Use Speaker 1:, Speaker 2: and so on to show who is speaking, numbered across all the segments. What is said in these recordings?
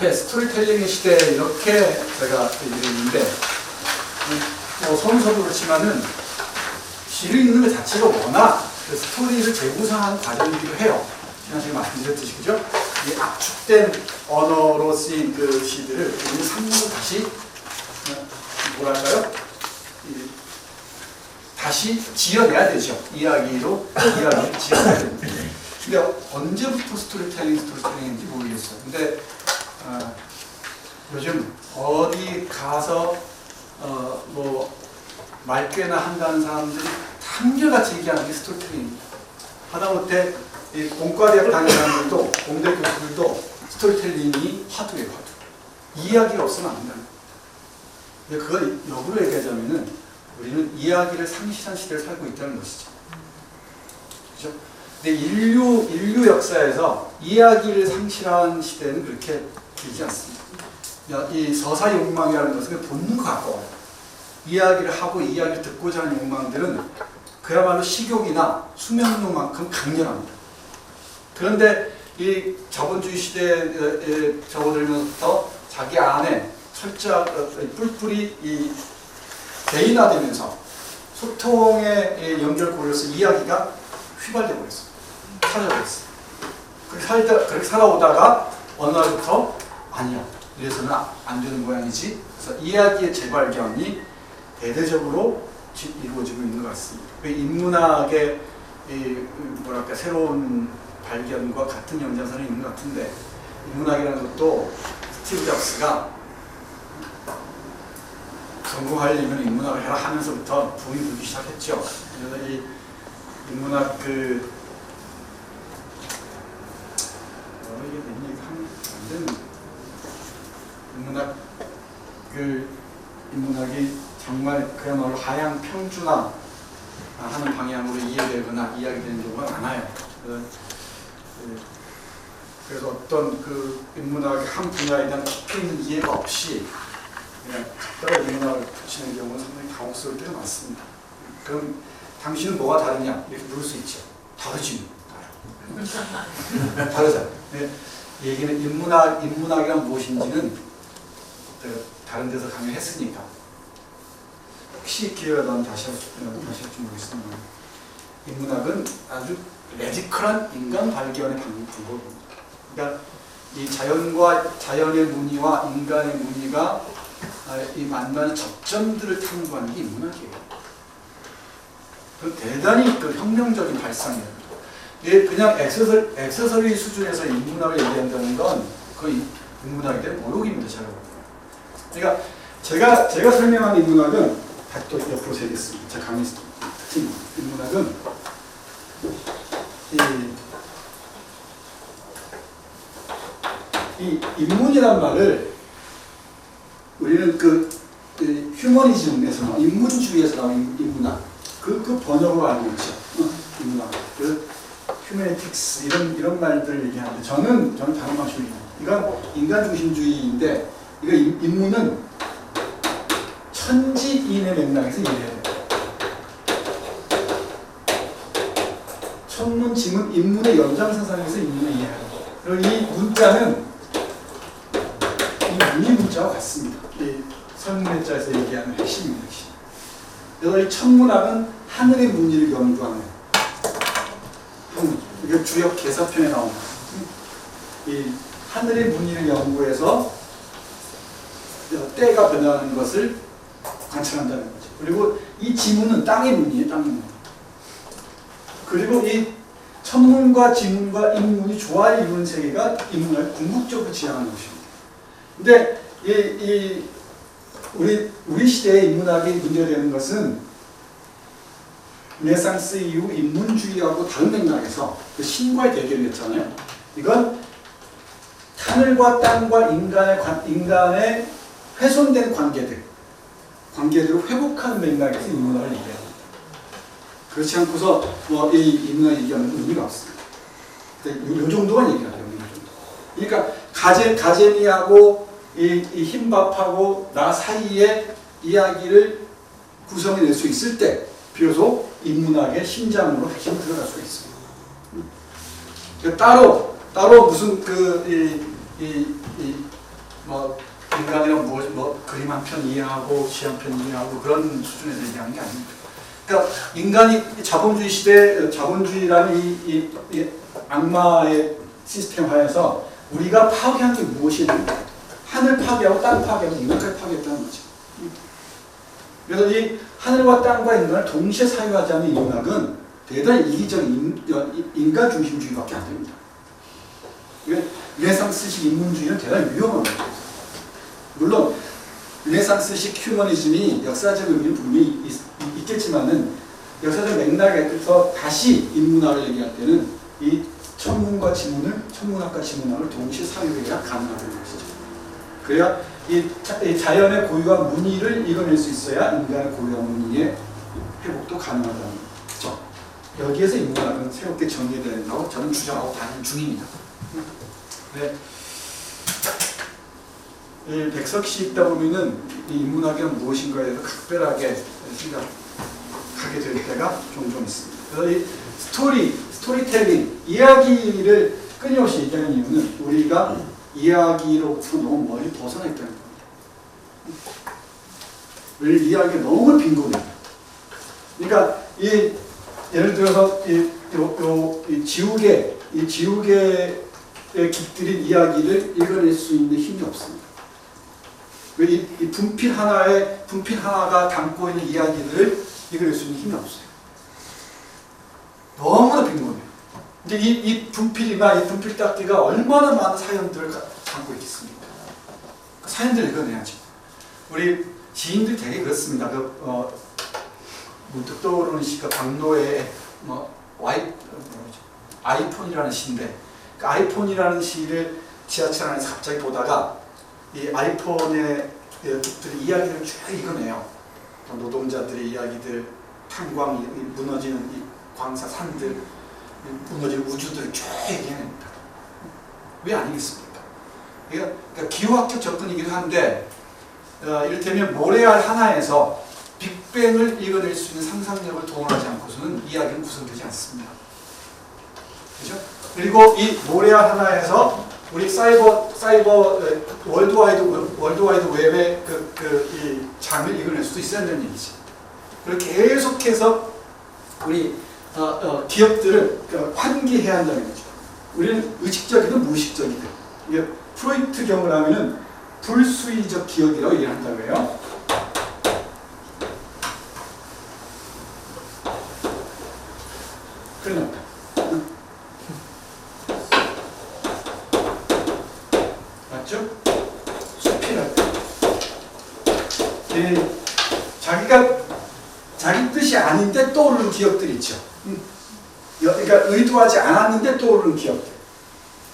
Speaker 1: 앞에 스토리텔링의 시대 이렇게 제가 얘기를 했는데 뭐 성서도 그렇지만은 시를 읽는 것 자체가 워낙 그 스토리를 재구성하는 과정이기도 해요. 지난 시간에 말씀드렸듯이 그죠? 이 압축된 언어로 쓰인 그 시들을 우리는 상으로 다시 어, 뭐랄까요? 이 다시 지어내야 되죠. 이야기로 이야기를 지어내야 됩니다. 근데 언제부터 스토리텔링 스토리텔링인지 모르겠어요. 근데 어, 요즘 어디 가서 어, 뭐 말꽤나 한다는 사람들이 한결같이 얘기하는 게 스토리텔링입니다. 하다못해 이 공과대학 다니는 사람들도 공대 교수들도 스토리텔링이 화두예요, 화두. 이야기가 없으면 안 된다. 근데 그걸 역으로 얘기하자면은 우리는 이야기를 상실한 시대를 살고 있다는 것이죠. 그죠? 근데 인류, 인류 역사에서 이야기를 상실한 시대는 그렇게 길지 않습니다. 야, 이 서사 욕망이라는 것은 본능과 가까워요. 이야기를 하고 이야기를 듣고자 하는 욕망들은 그야말로 식욕이나 수면욕만큼 강렬합니다. 그런데 이 자본주의 시대에 접어들면서 자기 안에 철저한 뿔뿔이 이 개인화되면서 소통의 연결고리로서 이야기가 휘발돼 버렸어요. 사라져 버렸어요. 그렇게 살다 그렇게 살아오다가 어느 날부터 아니야 이래서는 안 되는 모양이지. 그래서 이야기의 재발견이 대대적으로 지- 이루어지고 있는 것 같습니다. 그 인문학의 이 뭐랄까 새로운 발견과 같은 연장선이 있는 것 같은데 인문학이라는 것도 스티브 잡스가 성공하려면 인문학을 해라 하면서부터 붐이 불기 시작했죠. 그래서 이 인문학 그 어, 이게 몇 얘기 하면 안 되는 인문학 그 인문학이 정말 그야말로 하향 평준화 하는 방향으로 이해되거나 이야기되는 경우가 많아요. 그래서, 그, 그래서 어떤 그 인문학의 한 분야에 대한 깊이 이해가 없이 그냥 특별한 인문학을 붙이는 경우는 상당히 당혹스러울 때가 많습니다. 그럼 당신은 뭐가 다르냐 이렇게 물을 수 있죠. 다르지. 다르. 다르잖아. 네. 얘기는 인문학 인문학이란 무엇인지는 다른 데서 강의했으니까 혹시 기회가 나면 다시 할, 수- 어, 다시 할지 모르겠습니다. 인문학은 아주 레디컬한 인간 발견의 방법입니다. 그러니까 이 자연과 자연의 무늬와 인간의 무늬가 아, 이 만나는 접점들을 탐구하는 게 인문학이에요. 그 대단히 그 혁명적인 발상이에요. 이게 그냥 액세서, 액세서리 수준에서 인문학을 얘기한다는 건 거의 인문학에 대한 모욕입니다. 제가. 그러니까 제가 제가 설명한 인문학은 또 옆으로 세겠습니다. 제 강의 특징 인문학은 이, 이 인문이란 말을 우리는 그, 그 휴머니즘에서 나온 인문주의에서 나온 인- 인문학 그, 그 번역으로 알고 있죠. 어, 인문학. 그 휴메틱스 이런 이런 말들을 얘기하는데 저는 저는 다른 방식입니다. 이건 인간 중심주의인데 이거 인- 인문은 천지인의 맥락에서 이해해야 돼요. 천문, 지문, 인문의 연장선상에서 인문을 이해해야 돼요. 그리고 이 문자는 이 문이 문자와 같습니다. 이 설문의 자에서 얘기하는 핵심입니다. 핵심. 그래서 이 천문학은 하늘의 무늬를 연구하는 형, 이게 주역 개사편에 나옵니다. 이 하늘의 무늬를 연구해서 때가 변하는 것을 관찰한다는 거죠. 그리고 이 지문은 땅의 문이에요, 땅의 문. 그리고 이 천문과 지문과 인문이 조화를 이루는 세계가 인문을 궁극적으로 지향하는 것입니다. 근데 이, 이 우리 우리 시대의 인문학이 문제되는 것은 르네상스 이후 인문주의하고 다른 맥락에서 그 신과의 대결이었잖아요. 이건 하늘과 땅과 인간의 관, 인간의 훼손된 관계들, 관계들을 회복하는 맥락에서 인문학을 얘기합니다. 그렇지 않고서 뭐이 인문학 얘기하는 의미가 없습니다. 요, 요 정도만 얘기하죠. 그러니까 가제 가제미하고 이, 이 흰밥하고 나 사이의 이야기를 구성해낼 수 있을 때 비로소 인문학의 심장으로 핵심 들어갈 수가 있습니다. 그 따로 따로 무슨 그이이 이, 이뭐 인간이란 뭐, 뭐 그림 한 편 이해하고 시 한 편 이해하고 그런 수준에서 얘기하는 게 아닙니다. 그러니까 인간이 자본주의 시대 자본주의라는 이, 이, 이 악마의 시스템 하에서 우리가 파괴한 게 무엇이냐? 하늘 파괴하고 땅 파괴하고 인간까지 파괴했다는 거죠. 그래서 이 하늘과 땅과 인간을 동시에 사유하자는 이 문학은 대단히 이기적인 인- 인간 중심주의밖에 안 됩니다. 르네상스식 인문주의는 대단히 위험한 거죠. 물론 르네상스식 휴머니즘이 역사적 의미는 분명히 있, 겠지만은 역사적 맥락에서 다시 인문학을 얘기할 때는 이 천문과 지문을 천문학과 지문학을 동시에 사유해야 가능하다는 것이죠. 그래야 이, 자연의 고유와 무늬를 이뤄낼 수 있어야 인간의 고유와 무늬의 회복도 가능하다는 거죠. 여기에서 인문학은 새롭게 정리되야 된다고 저는 주장하고 다니는 중입니다. 네. 이 백석 씨 읽다 보면은 이 인문학이란 무엇인가에 대해서 각별하게 생각하게 될 때가 종종 있습니다. 그래서 이 스토리, 스토리텔링, 이야기를 끊임없이 얘기하는 이유는 우리가 이야기로부터 너무 멀리 벗어나 있다는 겁니다. 우리 이야기가 너무 빈곤해요. 그러니까 이 예를 들어서 이, 요, 요, 이 지우개, 이 지우개에 깃들인 이야기를 읽어낼 수 있는 힘이 없습니다. 그 이, 이 분필 하나에 분필 하나가 담고 있는 이야기들을 읽어낼 수 있는 힘이 없어요. 너무나 빈곤해요. 근데 이, 이 분필이나 이 분필 닦기가 얼마나 많은 사연들을 가- 담고 있겠습니까? 그 사연들 읽어내야죠. 우리 지인들 되게 그렇습니다. 그, 어, 문득 떠오르는 시가 강로의 뭐 와이 어? 아이폰이라는 시인데 그 아이폰이라는 시를 지하철 안에서 갑자기 보다가 이 아이폰의 이야기를 쭉 읽어내요. 또 노동자들의 이야기들, 탄광, 이 무너지는 이 광사 산들, 이 무너지는 우주들을 쭉 얘기해냅니다. 왜 아니겠습니까? 그러니까 기후학적 접근이기도 한데 어, 이를테면 모래알 하나에서 빅뱅을 읽어낼 수 있는 상상력을 동원하지 않고서는 이야기는 구성되지 않습니다. 그죠? 그리고 이 모래알 하나에서 우리 사이버 사이버 어, 월드와이드 월드와이드 웹의 그 그이 장을 읽어낼 수도 되는 얘기지. 그리고 계속해서 우리 어, 어, 기업들을 어, 환기해야 한다는 거죠. 우리는 의식적이든 무의식적이든 이게 프로이트 경을 하면은 불수의적 기억이라고 얘기한다고 해요. 그러면 맞죠? 수필할 때 예, 자기가 자기 뜻이 아닌데 떠오르는 기억들 있죠. 음. 여- 그러니까 의도하지 않았는데 떠오르는 기억들.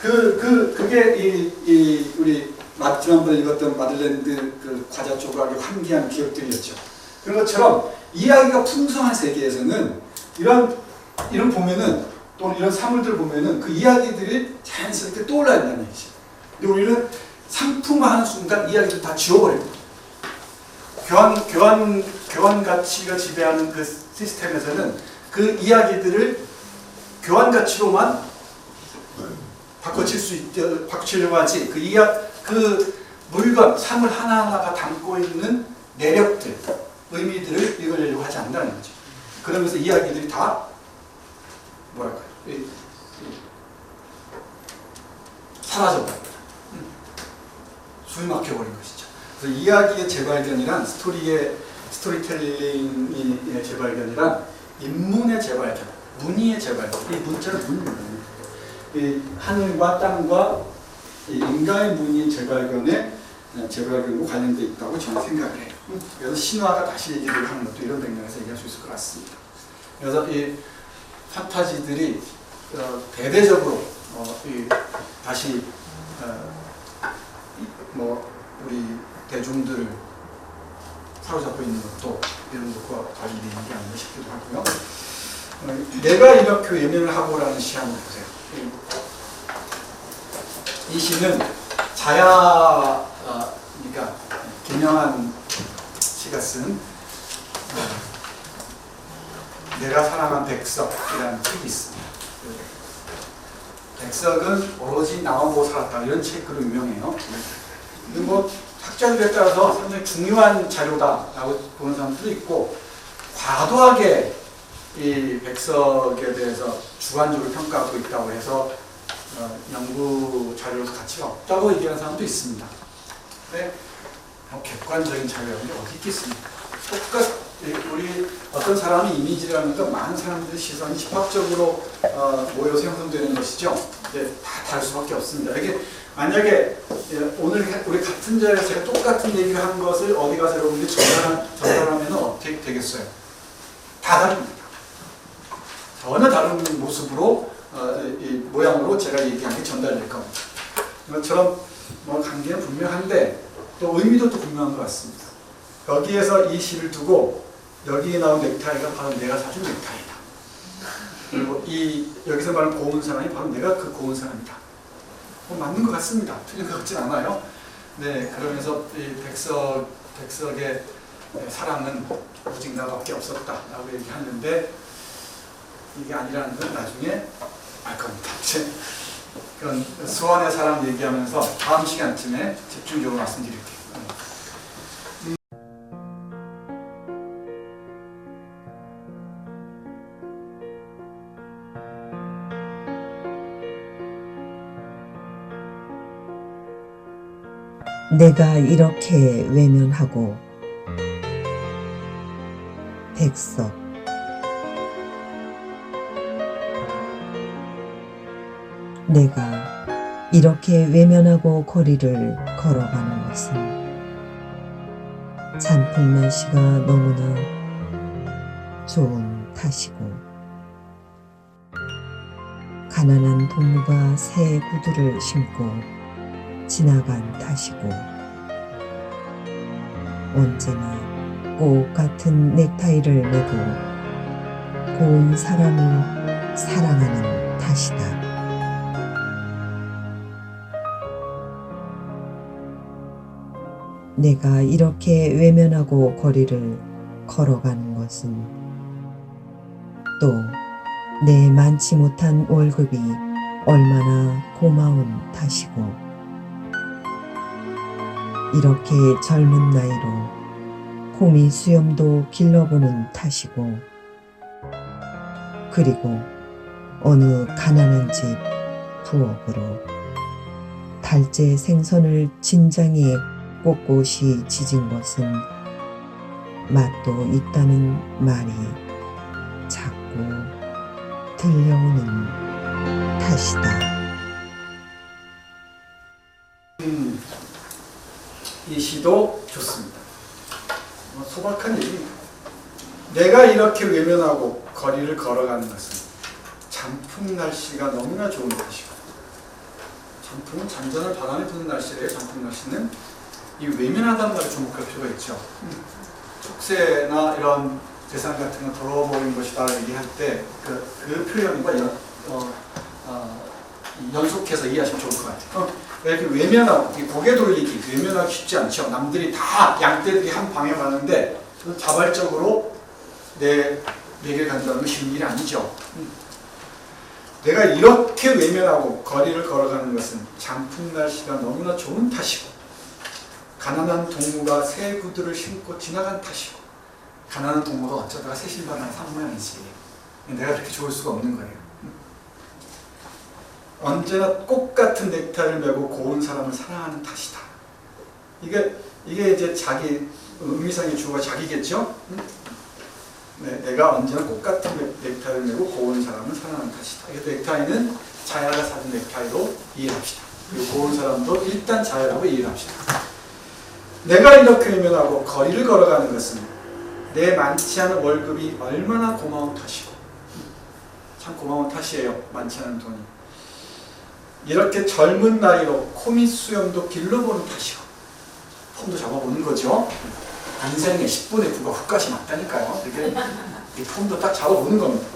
Speaker 1: 그, 그, 그게 이, 이 우리 마- 지난번에 읽었던 마들렌드 그 과자 조각의 환기한 기억들이었죠. 그런 것처럼 이야기가 풍성한 세계에서는 이런 이런 보면은 또는 이런 사물들 보면은 그 이야기들이 자연스럽게 떠올라야 된다는 얘기죠. 근데 우리는 상품화하는 순간 이야기를 다 지워버립니다. 교환 교환 교환 가치가 지배하는 그 시스템에서는 그 이야기들을 교환 가치로만 바꿔칠 수 있, 바꿔치려고 하지 그 이야 그 물건 사물 하나 하나가 담고 있는 내력들 의미들을 읽어내려고 하지 않는다는 거죠. 그러면서 이야기들이 다 뭐랄까요? 사라져버립니다. 음. 숨이 막혀버린 것이죠. 그래서 이야기의 재발견이란 스토리의 스토리텔링의 재발견이란 인문의 재발견, 문의의 재발견. 이 문자를 문입니다. 이 하늘과 땅과 이 인간의 문의 재발견에 어, 재발견과 관련돼 있다고 저는 생각을 해요. 음. 그래서 신화가 다시 얘기를 하는 것도 이런 맥락에서 얘기할 수 있을 것 같습니다. 그래서 이 판타지들이 어, 대대적으로 어, 이, 다시 뭐 우리 대중들을 사로잡고 있는 것도 이런 것과 있는 게 아닌가 싶기도 하고요. 어, 내가 이렇게 예명을 하고라는 시 한번 보세요. 이, 이 시는 자야 어, 그러니까 김영한 씨가 쓴 어, 내가 사랑한 백석이라는 책이 있습니다. 그 백석은 오로지 나와 보고 살았다 이런 책으로 유명해요. 뭐 학자들에 따라서 상당히 중요한 자료다라고 보는 사람들도 있고 과도하게 이 백석에 대해서 주관적으로 평가하고 있다고 해서 어, 연구 자료로서 가치가 없다고 얘기하는 사람도 있습니다. 근데 뭐 객관적인 자료가 어디 있겠습니까? 똑같 우리 어떤 사람이 이미지라는 건 많은 사람들의 시선이 집합적으로 어, 모여서 형성되는 것이죠. 이제 다 다를 수밖에 없습니다. 이게 만약에 예, 오늘 해- 우리 같은 자리에서 제가 똑같은 얘기를 한 것을 어디 가서 여러분들이 전달, 전달하면 어떻게 되겠어요? 다 다릅니다. 전혀 다른 모습으로 어, 이, 이 모양으로 제가 얘기한 게 전달될 겁니다. 이것처럼 뭐 관계는 분명한데 또 의미도 또 분명한 것 같습니다. 여기에서 이 시를 두고 여기에 나온 넥타이가 바로 내가 사준 넥타이다. 그리고 이 여기서 말하는 고운 사람이 바로 내가 그 고운 사람이다. 뭐 맞는 것 같습니다. 틀린 것 같진 않아요. 네, 그러면서 이 백석 백석의 사랑은 나밖에 없었다라고 얘기하는데 이게 아니라는 건 나중에 알 겁니다. 그런 수원의 사람 얘기하면서 다음 시간쯤에 집중적으로 말씀드릴게요.
Speaker 2: 내가 이렇게 외면하고 백석 내가 이렇게 외면하고 거리를 걸어가는 것은 잔뜩 날씨가 너무나 좋은 탓이고 가난한 동무가 새 구두를 신고 지나간 탓이고 언제나 꼭 같은 넥타이를 메고 고운 사람을 사랑하는 탓이다. 내가 이렇게 외면하고 거리를 걸어가는 것은 또 내 많지 못한 월급이 얼마나 고마운 탓이고 이렇게 젊은 나이로 홈이 수염도 길러보는 탓이고 그리고 어느 가난한 집 부엌으로 달째 생선을 진장에 꼿꼿이 지진 것은 맛도 있다는 말이 자꾸 들려오는 탓이다.
Speaker 1: 음, 이 시도 좋습니다. 뭐 소박한 얘기입니다. 내가 이렇게 외면하고 거리를 걸어가는 것은 잔풍 날씨가 너무나 좋은 것이고 잔풍은 잔잔한 바람이 부는 날씨래요. 잔풍 날씨는 이 외면하다는 말에 주목할 필요가 있죠. 촉새나 이런 대상 같은 거 더러워버린 것이다 얘기할 때그 그 표현과 연, 어, 어, 이 연속해서 이해하시면 좋을 것 같아요. 어, 이렇게 외면하고 이 고개 돌리기 외면하기 쉽지 않죠. 남들이 다 양떼들이 한 방에 가는데 그 자발적으로 내 내게 간다는 건 쉬운 일이 아니죠. 음. 내가 이렇게 외면하고 거리를 걸어가는 것은 장풍 날씨가 너무나 좋은 탓이고 가난한 동무가 새 구두를 신고 지나간 탓이고 가난한 동무가 어쩌다가 새 하나 산 모양이지. 내가 그렇게 좋을 수가 없는 거예요. 언제나 꽃 같은 넥타이를 메고 고운 사람을 사랑하는 탓이다. 이게 이게 이제 자기 의미상의 주어가 자기겠죠? 응? 네, 내가 언제나 꽃 같은 넥- 넥타이를 메고 고운 사람을 사랑하는 탓이다. 이 넥타이는 자야가 사준 넥타이로 이해합시다. 그리고 고운 사람도 일단 자야라고 이해합시다 내가 이렇게 외면하고 거리를 걸어가는 것은 내 많지 않은 월급이 얼마나 고마운 탓이고. 참 고마운 탓이에요 많지 않은 돈이. 이렇게 젊은 나이로 코밑 수염도 길러보는 탓이고. 폼도 잡아보는 거죠. 인생의 10분의 9가 훅가시 맞다니까요. 이게 이 폼도 딱 잡아보는 겁니다.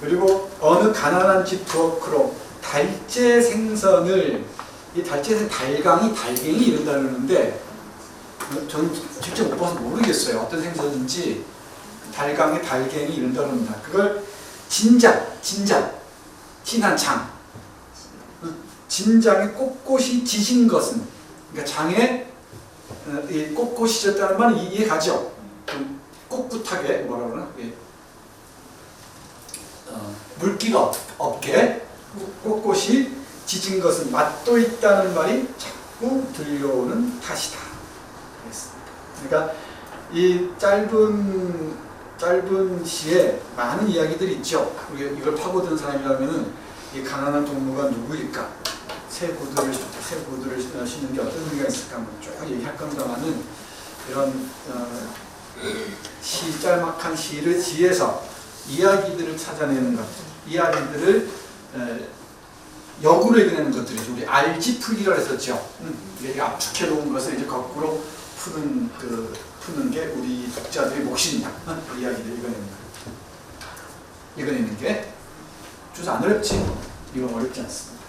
Speaker 1: 그리고 어느 가난한 집 부엌으로 달째 생선을 이 달째 생 달강이 달갱이 이런다 그러는데 저는 직접 못 봐서 모르겠어요. 어떤 생선인지 달강에 달갱이 이런다 그럽니다. 그걸 진장, 진장, 진한 장. 진장에 꼿꼿이 지신 것은 그러니까 장에 어, 이 꼿꼿이 졌다는 말은 이- 이해 가죠? 좀 꿋꿋하게 뭐라 그러나? 이게, 어, 물기가 없, 없게 꼿꼿이 지진 것은 맛도 있다는 말이 자꾸 들려오는 탓이다. 그러니까 이 짧은 짧은 시에 많은 이야기들이 있죠. 이걸 파고든 사람이라면은 이 가난한 동무가 누구일까? 새 구두를 새 구두를 신는 게 어떤 의미가 있을까? 쭉 얘기할 겁니다만은 이런 어, 시 짤막한 시를 지에서 이야기들을 찾아내는 것, 이야기들을 에, 역으로 읽어내는 것들이죠. 우리 알지 풀기라 했었죠. 음, 이게 압축해 놓은 것을 이제 거꾸로 푸는 그 푸는 게 우리 독자들의. 어, 그 이야기를 거. 읽어내는 게 주소 안 어렵지? 이건 어렵지 않습니다.